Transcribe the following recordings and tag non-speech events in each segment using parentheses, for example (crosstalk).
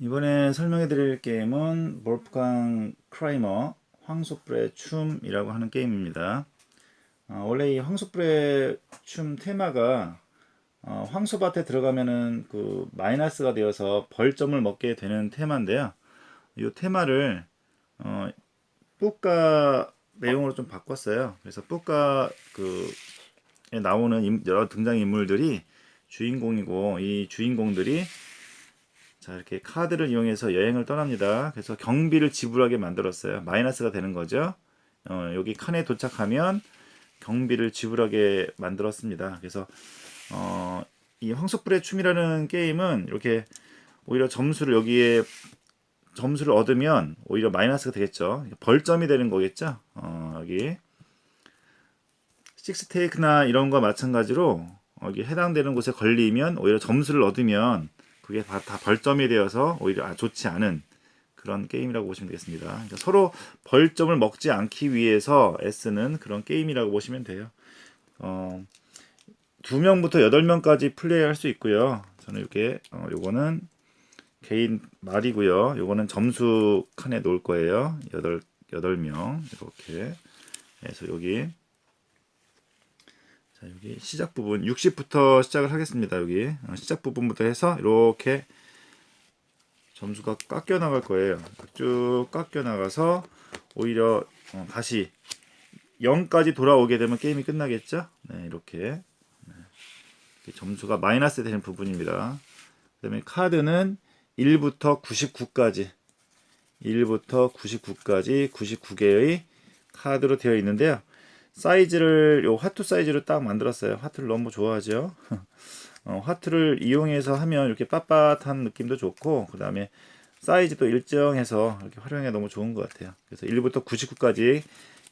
이번에 설명해 드릴 게임은 볼프강 크라이머 황소불의 춤이라고 하는 게임입니다. 어, 원래 이 황소불의 춤 테마가 어, 황소밭에 들어가면은 그 마이너스가 되어서 벌점을 먹게 되는 테마인데요. 이 테마를 어, 뿌까 내용으로 좀 바꿨어요. 그래서 뿌까 그에 나오는 인- 여러 등장 인물들이 주인공이고 이 주인공들이 자 이렇게 카드를 이용해서 여행을 떠납니다. 그래서 경비를 지불하게 만들었어요. 마이너스가 되는 거죠. 어, 여기 칸에 도착하면 경비를 지불하게 만들었습니다. 그래서 어, 이 황소불의 춤이라는 게임은 이렇게 오히려 점수를 여기에 점수를 얻으면 오히려 마이너스가 되겠죠. 벌점이 되는 거겠죠. 어, 여기 식스테이크나 이런 거 마찬가지로 여기 해당되는 곳에 걸리면 오히려 점수를 얻으면 그게 다, 다 벌점이 되어서 오히려 아, 좋지 않은 그런 게임이라고 보시면 되겠습니다. 그러니까 서로 벌점을 먹지 않기 위해서 애쓰는 그런 게임이라고 보시면 돼요. 어, 2명부터 8명까지 플레이할 수 있고요. 저는 이렇게 어, 요거는 개인 말이고요. 요거는 점수 칸에 놓을 거예요. 8, 8명 이렇게 해서 여기 자 여기 시작 부분 60부터 시작을 하겠습니다. 여기 어, 시작 부분부터 해서 이렇게 점수가 깎여 나갈 거예요. 쭉 깎여 나가서 오히려 어, 다시 0까지 돌아오게 되면 게임이 끝나겠죠. 네 이렇게 네. 이렇게 점수가 마이너스 되는 부분입니다. 그 다음에 카드는 1부터 99까지 1부터 99까지 99개의 카드로 되어 있는데요. 사이즈를 요 화투 사이즈로 딱 만들었어요. 화투를 너무 좋아하죠. (laughs) 어, 화투를 이용해서 하면 이렇게 빳빳한 느낌도 좋고 그 다음에 사이즈도 일정해서 이렇게 활용해 너무 좋은 것 같아요. 그래서 1부터 99까지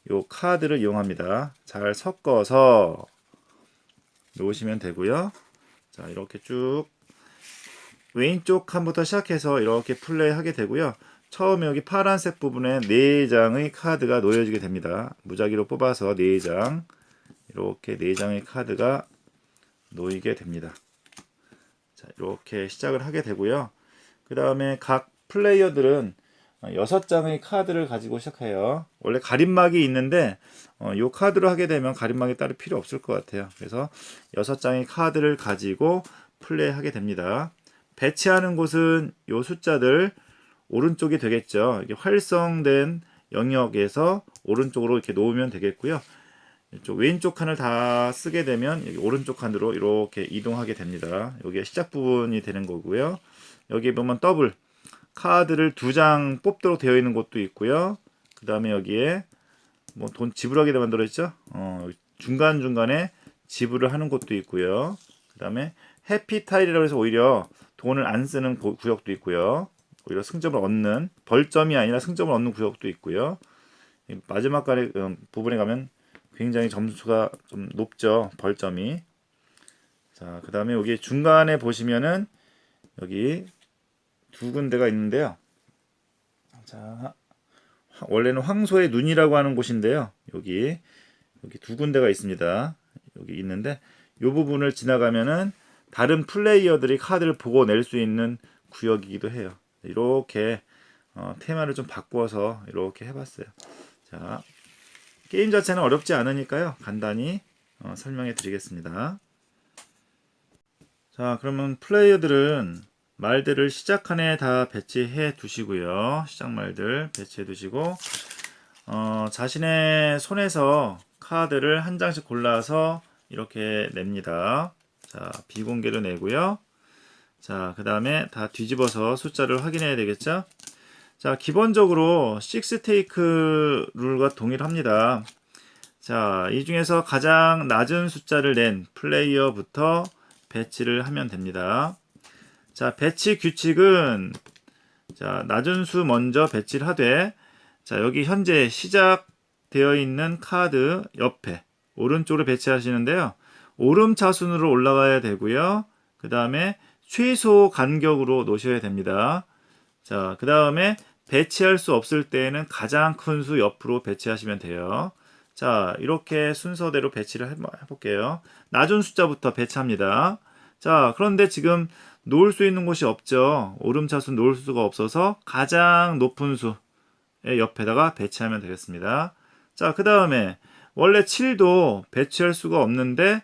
요 카드를 이용합니다. 잘 섞어서 놓으시면 되고요. 자 이렇게 쭉 왼쪽 칸부터 시작해서 이렇게 플레이 하게 되고요. 처음에 여기 파란색 부분에 4장의 카드가 놓여지게 됩니다. 무작위로 뽑아서 4장 이렇게 4장의 카드가 놓이게 됩니다. 자, 이렇게 시작을 하게 되고요. 그 다음에 각 플레이어들은 6장의 카드를 가지고 시작해요. 원래 가림막이 있는데 어, 이 카드로 하게 되면 가림막이 따로 필요 없을 것 같아요. 그래서 6장의 카드를 가지고 플레이하게 됩니다. 배치하는 곳은 이 숫자들 오른쪽이 되겠죠. 이게 활성된 영역에서 오른쪽으로 이렇게 놓으면 되겠고요. 이쪽 왼쪽 칸을 다 쓰게 되면 여기 오른쪽 칸으로 이렇게 이동하게 됩니다. 여기가 시작 부분이 되는 거고요. 여기 보면 더블 카드를 두 장 뽑도록 되어 있는 곳도 있고요. 그 다음에 여기에 뭐 돈 지불하게 만들어 있죠. 어, 중간 중간에 지불을 하는 곳도 있고요. 그 다음에 해피 타일이라고 해서 오히려 돈을 안 쓰는 고- 구역도 있고요. 오히려 승점을 얻는 벌점이 아니라 승점을 얻는 구역도 있고요. 이 마지막 간에 음, 부분에 가면 굉장히 점수가 좀 높죠. 벌점이. 자, 그 다음에 여기 중간에 보시면은 여기 두 군데가 있는데요. 자, 화- 원래는 황소의 눈이라고 하는 곳인데요. 여기 여기 두 군데가 있습니다. 여기 있는데 이 부분을 지나가면은 다른 플레이어들이 카드를 보고 낼 수 있는 구역이기도 해요. 이렇게 어, 테마를 좀 바꾸어서 이렇게 해봤어요. 자, 게임 자체는 어렵지 않으니까요. 간단히 어, 설명해 드리겠습니다. 자, 그러면 플레이어들은 말들을 시작 칸에 다 배치해 두시고요. 시작 말들 배치해 두시고 어, 자신의 손에서 카드를 한 장씩 골라서 이렇게 냅니다. 자, 비공개로 내고요. 자, 그 다음에 다 뒤집어서 숫자를 확인해야 되겠죠? 자, 기본적으로 식스테이크 룰과 동일합니다. 자, 이 중에서 가장 낮은 숫자를 낸 플레이어부터 배치를 하면 됩니다. 자, 배치 규칙은 자, 낮은 수 먼저 배치를 하되 자, 여기 현재 시작되어 있는 카드 옆에 오른쪽으로 배치하시는데요. 오름차순으로 올라가야 되고요. 그 다음에 최소 간격으로 놓으셔야 됩니다. 자, 그 다음에 배치할 수 없을 때에는 가장 큰 수 옆으로 배치하시면 돼요. 자, 이렇게 순서대로 배치를 해- 해볼게요. 낮은 숫자부터 배치합니다. 자, 그런데 지금 놓을 수 있는 곳이 없죠. 오름차수 놓을 수가 없어서 가장 높은 수의 옆에다가 배치하면 되겠습니다. 자, 그 다음에 원래 7도 배치할 수가 없는데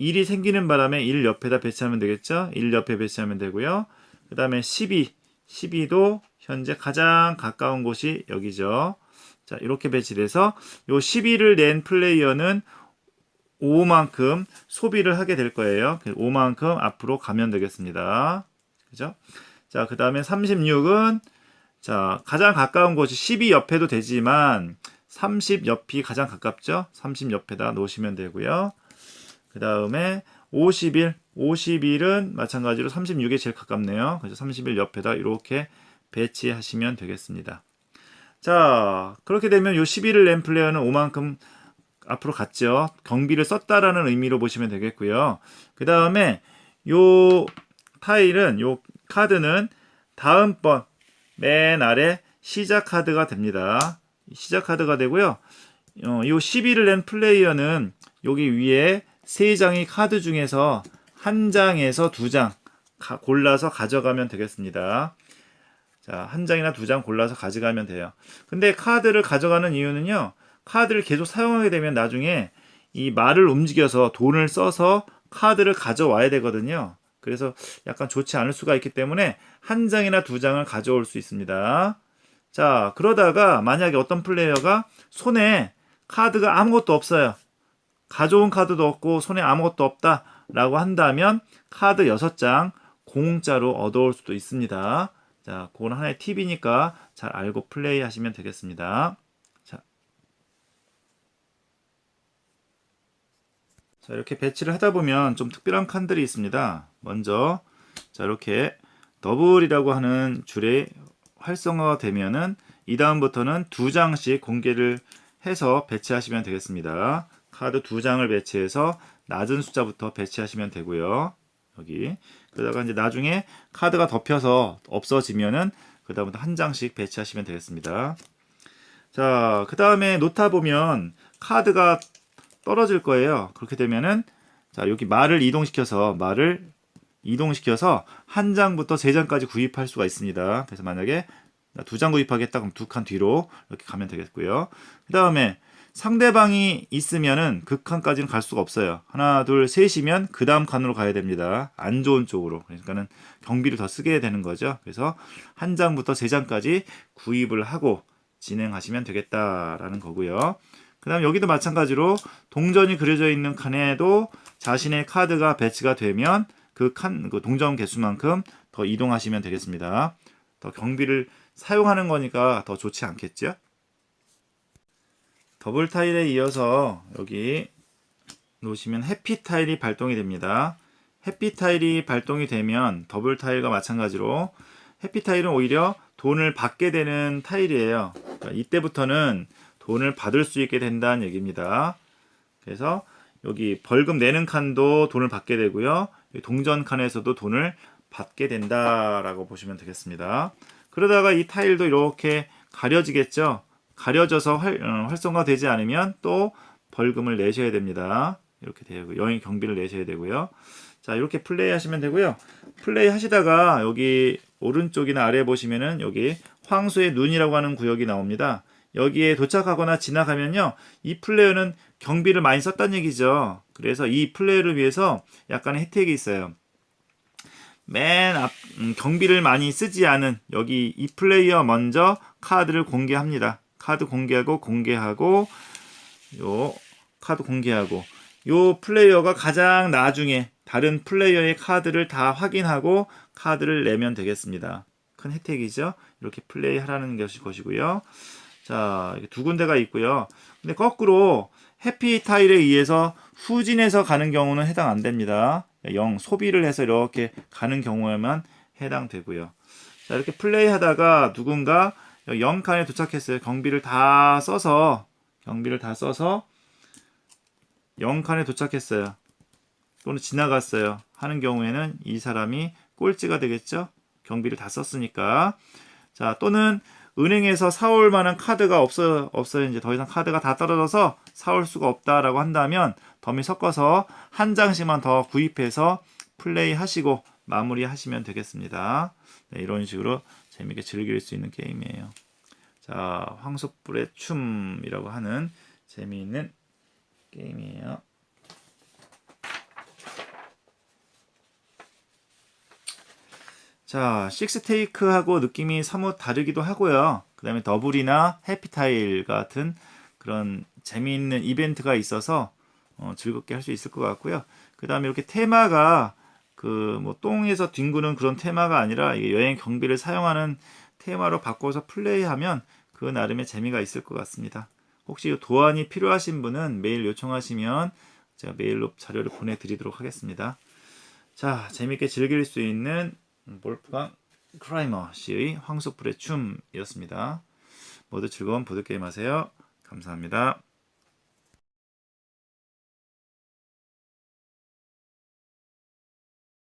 1이 생기는 바람에 1 옆에다 배치하면 되겠죠. 1 옆에 배치하면 되고요. 그 다음에 12, 12도 현재 가장 가까운 곳이 여기죠. 자, 이렇게 배치를 해서 요 12를 낸 플레이어는 5만큼 소비를 하게 될 거예요. 5만큼 앞으로 가면 되겠습니다. 그죠? 자, 그 다음에 36은 자, 가장 가까운 곳이 12 옆에도 되지만 30 옆이 가장 가깝죠? 30 옆에다 놓으시면 되고요. 그 다음에 51, 51은 마찬가지로 36에 제일 가깝네요. 그래서 31 옆에다 이렇게 배치하시면 되겠습니다. 자, 그렇게 되면 요 11을 낸 플레이어는 5만큼 앞으로 갔죠. 경비를 썼다라는 의미로 보시면 되겠고요. 그 다음에 요 타일은 요 카드는 다음번 맨 아래 시작 카드가 됩니다. 시작 카드가 되고요. 어, 요 12를 낸 플레이어는 여기 위에 세 장의 카드 중에서 한 장에서 두 장 골라서 가져가면 되겠습니다. 자, 한 장이나 두 장 골라서 가져가면 돼요. 근데 카드를 가져가는 이유는요. 카드를 계속 사용하게 되면 나중에 이 말을 움직여서 돈을 써서 카드를 가져와야 되거든요. 그래서 약간 좋지 않을 수가 있기 때문에 한 장이나 두 장을 가져올 수 있습니다. 자, 그러다가 만약에 어떤 플레이어가 손에 카드가 아무것도 없어요. 가져온 카드도 없고 손에 아무것도 없다라고 한다면 카드 6장 공짜로 얻어올 수도 있습니다. 자, 그건 하나의 팁이니까 잘 알고 플레이 하시면 되겠습니다. 자. 자, 이렇게 배치를 하다 보면 좀 특별한 칸들이 있습니다. 먼저, 자, 이렇게 더블이라고 하는 줄에 활성화가 되면은 이 다음부터는 두 장씩 공개를 해서 배치하시면 되겠습니다. 카드 두 장을 배치해서 낮은 숫자부터 배치하시면 되고요. 여기 그러다가 이제 나중에 카드가 덮여서 없어지면은 그 다음부터 한 장씩 배치하시면 되겠습니다. 자, 그 다음에 놓다 보면 카드가 떨어질 거예요. 그렇게 되면은 자 여기 말을 이동시켜서 말을 이동시켜서 한 장부터 세 장까지 구입할 수가 있습니다. 그래서 만약에 두 장 구입하겠다 그럼 두 칸 뒤로 이렇게 가면 되겠고요. 그 다음에 상대방이 있으면은 그 칸까지는 갈 수가 없어요. 하나, 둘, 셋이면 그 다음 칸으로 가야 됩니다. 안 좋은 쪽으로. 그러니까는 경비를 더 쓰게 되는 거죠. 그래서 한 장부터 세 장까지 구입을 하고 진행하시면 되겠다라는 거고요. 그 다음 여기도 마찬가지로 동전이 그려져 있는 칸에도 자신의 카드가 배치가 되면 그 칸, 그 동전 개수만큼 더 이동하시면 되겠습니다. 더 경비를 사용하는 거니까 더 좋지 않겠죠? 더블 타일에 이어서 여기 놓으시면 해피 타일이 발동이 됩니다. 해피 타일이 발동이 되면 더블 타일과 마찬가지로 해피 타일은 오히려 돈을 받게 되는 타일이에요. 그러니까 이때부터는 돈을 받을 수 있게 된다는 얘기입니다. 그래서 여기 벌금 내는 칸도 돈을 받게 되고요. 동전 칸에서도 돈을 받게 된다라고 보시면 되겠습니다. 그러다가 이 타일도 이렇게 가려지겠죠. 가려져서 활, 어, 활성화되지 않으면 또 벌금을 내셔야 됩니다. 이렇게 되고 여행 경비를 내셔야 되고요. 자 이렇게 플레이 하시면 되고요. 플레이 하시다가 여기 오른쪽이나 아래 보시면은 여기 황소의 눈이라고 하는 구역이 나옵니다. 여기에 도착하거나 지나가면요. 이 플레이어는 경비를 많이 썼다는 얘기죠. 그래서 이 플레이를 위해서 약간의 혜택이 있어요. 맨 앞, 음, 경비를 많이 쓰지 않은 여기 이 플레이어 먼저 카드를 공개합니다. 카드 공개하고 공개하고 요 카드 공개하고 요 플레이어가 가장 나중에 다른 플레이어의 카드를 다 확인하고 카드를 내면 되겠습니다. 큰 혜택이죠. 이렇게 플레이 하라는 것이 것이고요. 자, 두 군데가 있고요. 근데 거꾸로 해피 타일에 의해서 후진해서 가는 경우는 해당 안 됩니다. 0 소비를 해서 이렇게 가는 경우에만 해당되고요. 자, 이렇게 플레이 하다가 누군가 0칸에 도착했어요. 경비를 다 써서 경비를 다 써서 0칸에 도착했어요. 또는 지나갔어요. 하는 경우에는 이 사람이 꼴찌가 되겠죠. 경비를 다 썼으니까. 자, 또는 은행에서 사올 만한 카드가 없어 없어요. 이제 더 이상 카드가 다 떨어져서 사올 수가 없다라고 한다면 더미 섞어서 한 장씩만 더 구입해서 플레이 하시고 마무리하시면 되겠습니다. 네, 이런 식으로 재밌게 즐길 수 있는 게임이에요. 자, 황소불의 춤이라고 하는 재미있는 게임이에요. 자, 식스테이크하고 느낌이 사뭇 다르기도 하고요. 그 다음에 더블이나 해피타일 같은 그런 재미있는 이벤트가 있어서 어, 즐겁게 할 수 있을 것 같고요. 그 다음에 이렇게 테마가 그 뭐 똥에서 뒹구는 그런 테마가 아니라 여행 경비를 사용하는 테마로 바꿔서 플레이하면 그 나름의 재미가 있을 것 같습니다. 혹시 도안이 필요하신 분은 메일 요청하시면 제가 메일로 자료를 보내드리도록 하겠습니다. 자, 재밌게 즐길 수 있는 몰프강 크라이머 씨의 황소불의 춤이었습니다. 모두 즐거운 보드게임 하세요. 감사합니다.